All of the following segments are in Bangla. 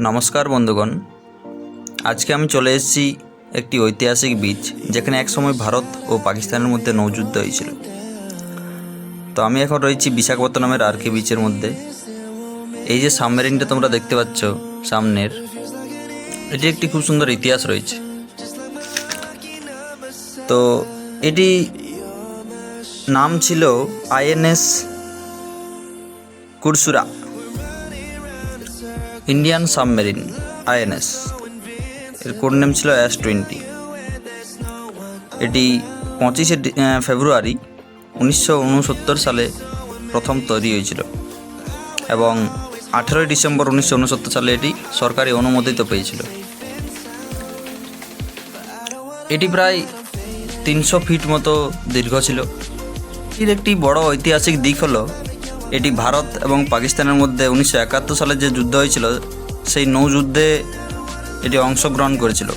নমস্কার বন্ধুগণ। আজকে আমি চলে এসেছি একটি ঐতিহাসিক বীচ যেখানে একসময় ভারত ও পাকিস্তানের মধ্যে নৌযুদ্ধ হয়েছিল। তো আমি এখন রয়েছি বিশাখাপত্তনমের আরকে বিচের মধ্যে। এই যে সাবমেরিনটা তোমরা দেখতে পাচ্ছ সামনের, এটি একটি খুব সুন্দর ইতিহাস রয়েছে। তো এটি নাম ছিল INS Kursura. Indian submarine INS এর কোড নেম ছিল এস টোয়েন্টি এটি পঁচিশে ফেব্রুয়ারি উনিশশো উনসত্তর সালে প্রথম তৈরি হয়েছিল। এবং আঠেরোই ডিসেম্বর উনিশশো উনসত্তর সালে এটি সরকারি অনুমোদিত পেয়েছিল। এটি প্রায় তিনশো ফিট মতো দীর্ঘ ছিল। এর একটি বড় ঐতিহাসিক দিক হলো এটি ভারত এবং পাকিস্তানের মধ্যে উনিশশো একাত্তর সালে যে যুদ্ধ হয়েছিল, সেই নৌযুদ্ধে এটি অংশগ্রহণ করেছিল।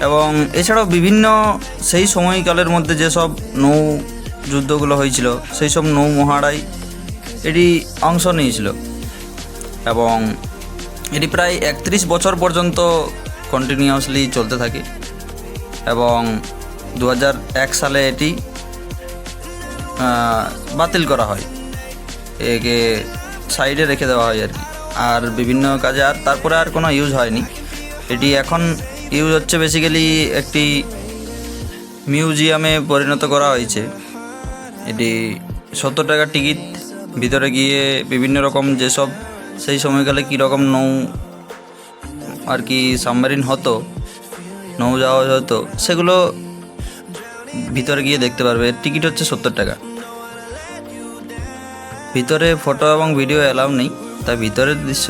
এবং এছাড়াও বিভিন্ন সেই সময়কালের মধ্যে যেসব নৌ যুদ্ধগুলো হয়েছিল সেই সব নৌ মহারাই এটি অংশ নিয়েছিল। এবং এটি প্রায় একত্রিশ বছর পর্যন্ত কন্টিনিউয়াসলি চলতে থাকে। এবং দু সালে এটি বাতিল করা হয়। একে সাইডে রেখে দেওয়া হয় আর কি। আর বিভিন্ন কাজে আর তারপরে আর কোনো ইউজ হয়নি। এটি এখন ইউজ হচ্ছে বেসিক্যালি একটি মিউজিয়ামে পরিণত করা হয়েছে। এটি সত্তর টাকার টিকিট ভিতরে গিয়ে বিভিন্ন রকম যেসব সেই সময়কালে কীরকম নৌ আর কি সাবমেরিন হতো নৌ যাওয়া হতো, সেগুলো ভিতরে গিয়ে দেখতে পারবে। টিকিট হচ্ছে সত্তর টাকা। ভিতরে ফটো এবং ভিডিও অ্যালাউ নেই তাই ভিতরের দৃশ্য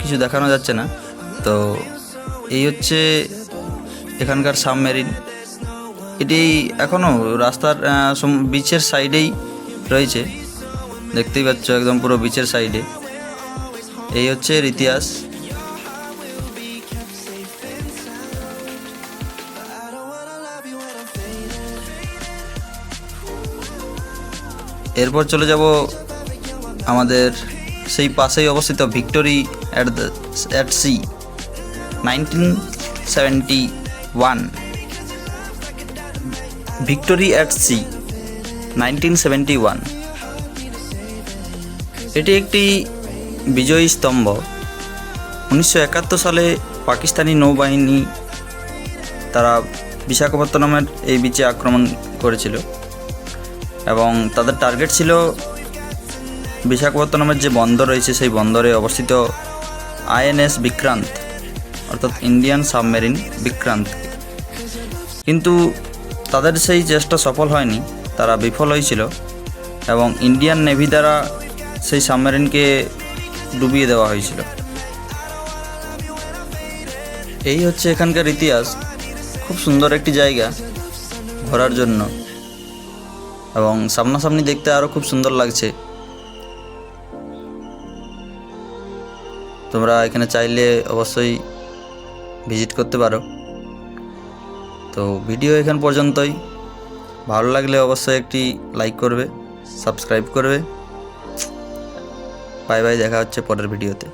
কিছু দেখানো যাচ্ছে না। তো এই হচ্ছে এখানকার সাবমেরিন এটি এখনও রাস্তার বিচের সাইডেই রয়েছে। দেখতেই পাচ্ছ একদম পুরো বিচের সাইডে এই হচ্ছে এর ইতিহাস। এরপর চলে যাব আমাদের সেই পাশেই অবস্থিত victory at the at sea nineteen seventy one victory at sea nineteen seventy one এটি একটি বিজয়ী স্তম্ভ। উনিশশো একাত্তর সালে পাকিস্তানি নৌবাহিনী তারা বিশাখাপত্তনমের এই বিচে আক্রমণ করেছিল। এবং তাদের টার্গেট ছিল বিশাখাপত্তনমের যে বন্দর রয়েছে, সেই বন্দরে অবস্থিত আইএনএস বিক্রান্ত, অর্থাৎ ইন্ডিয়ান সাবমেরিন বিক্রান্ত কিন্তু তাদের সেই চেষ্টা সফল হয়নি, তারা বিফল হয়েছিল এবং ইন্ডিয়ান নেভি দ্বারা সেই সাবমেরিনকে ডুবিয়ে দেওয়া হয়েছিল। এই হচ্ছে এখানকার ইতিহাস। খুব সুন্দর একটি জায়গা ঘোরার জন্য এবং সামনাসামনি দেখতে আরও খুব সুন্দর লাগছে। তোমরা এখানে চাইলে অবশ্যই ভিজিট করতে পারো। তো ভিডিও এখান পর্যন্তই। ভালো লাগলে অবশ্যই একটি লাইক করবে, সাবস্ক্রাইব করবে। বাই বাই, দেখা হচ্ছে পরের ভিডিওতে।